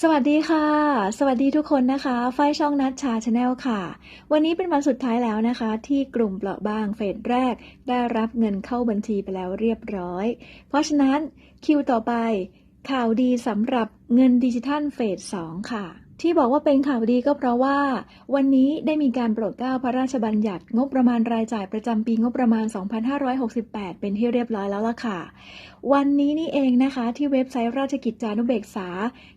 สวัสดีค่ะ สวัสดีทุกคนนะคะฝ้ายช่องนัดชาชาแนลค่ะ วันนี้เป็นวันสุดท้ายแล้วนะคะ ที่กลุ่มเปราะบางเฟสแรก ได้รับเงินเข้าบัญชีไปแล้วเรียบร้อย เพราะฉะนั้นคิวต่อไป ข่าวดีสำหรับเงินดิจิทัลเฟส2ค่ะ ที่บอกว่าเป็นข่าวดีก็เพราะว่า วันนี้ได้มีการโปรดเกล้าพระราชบัญญัติงบประมาณรายจ่ายประจำปีงบประมาณ 2568 เป็นที่เรียบร้อยแล้วล่ะค่ะ วันนี้นี่เองนะคะ ที่เว็บไซต์ราชกิจจานุเบกษา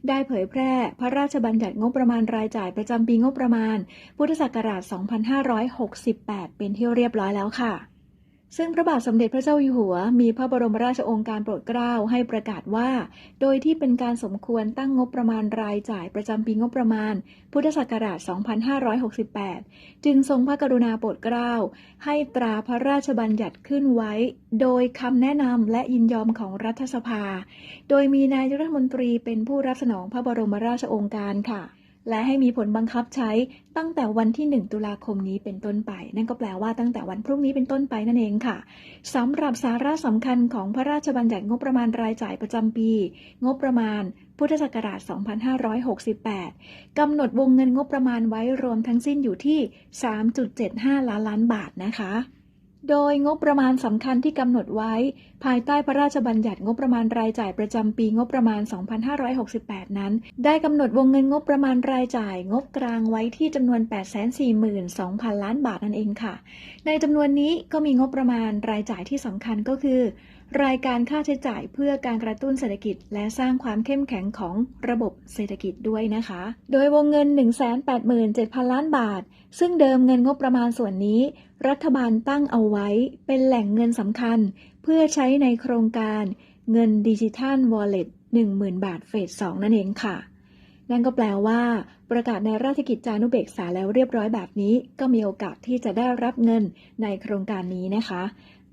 ได้เผยแพร่พระราชบัญญัติงบประมาณรายจ่ายประจำปีงบประมาณ พุทธศักราช 2568 เป็นที่เรียบร้อยแล้วค่ะ ซึ่งพระบาทสมเด็จพระเจ้าอยู่หัว มีพระบรมราชโองการโปรดเกล้าให้ประกาศว่า โดยที่เป็นการสมควรตั้งงบประมาณรายจ่ายประจำปีงบประมาณ พุทธศักราช 2568 จึงทรงพระกรุณาโปรดเกล้าให้ตราพระราชบัญญัติขึ้นไว้ โดยคำแนะนำและยินยอมของรัฐสภา โดยมีนายรัฐมนตรีเป็นผู้รับสนองพระบรมราชโองการค่ะ และให้มีผลบังคับใช้ตั้งแต่วันที่ 1 ตุลาคมนี้เป็นต้นไป นั่นก็แปลว่าตั้งแต่วันพรุ่งนี้เป็นต้นไปนั่นเองค่ะสำหรับสาระสำคัญของพระราชบัญญัติงบประมาณรายจ่ายประจำปี งบประมาณ พุทธศักราช 2568 กำหนดวงเงินงบประมาณไว้รวมทั้งสิ้นอยู่ที่ 3.75 ล้านล้านบาทนะคะ โดยงบประมาณสำคัญที่กำหนดไว้ ภายใต้พระราชบัญญัติงบประมาณรายจ่ายประจำปีงบประมาณ 2568 นั้น ได้กำหนดวงเงินงบประมาณรายจ่าย งบกลางไว้ที่จำนวน 842,000 ล้านบาทนั่นเองค่ะ ในจำนวนนี้ก็มีงบประมาณรายจ่ายที่สำคัญก็คือ รายการค่าใช้จ่ายเพื่อการกระตุ้นเศรษฐกิจ และสร้างความเข้มแข็งของระบบเศรษฐกิจด้วยนะคะ โดยวงเงิน 187,000 ล้านบาท ซึ่งเดิมเงินงบประมาณส่วนนี้ รัฐบาลตั้งเอาไว้เป็นแหล่งเงินสำคัญ เพื่อใช้ในโครงการเงินดิจิทัล Wallet 10,000 บาทเฟส 2 นั่นเองค่ะ นั่นก็แปลว่า ประกาศในราชกิจจานุเบกษาแล้วเรียบร้อยแบบนี้ ก็มีโอกาสที่จะได้รับเงินในโครงการนี้นะคะ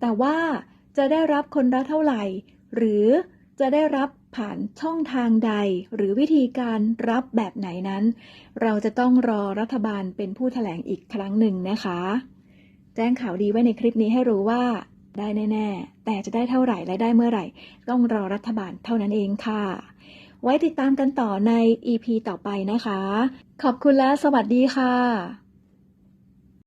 แต่ว่า จะได้รับคนละเท่าไหร่ หรือจะได้รับผ่านช่องทางใด หรือวิธีการรับแบบไหนนั้น เราจะต้องรอรัฐบาลเป็นผู้แถลงอีกครั้งหนึ่งนะคะ แจ้งข่าวดีไว้ในคลิปนี้ให้รู้ว่าได้แน่ ๆ แต่จะได้เท่าไหร่และได้เมื่อไหร่ ต้องรอรัฐบาลเท่านั้นเองค่ะ ไว้ติดตามกันต่อใน EP ต่อไปนะคะ ขอบคุณและสวัสดีค่ะ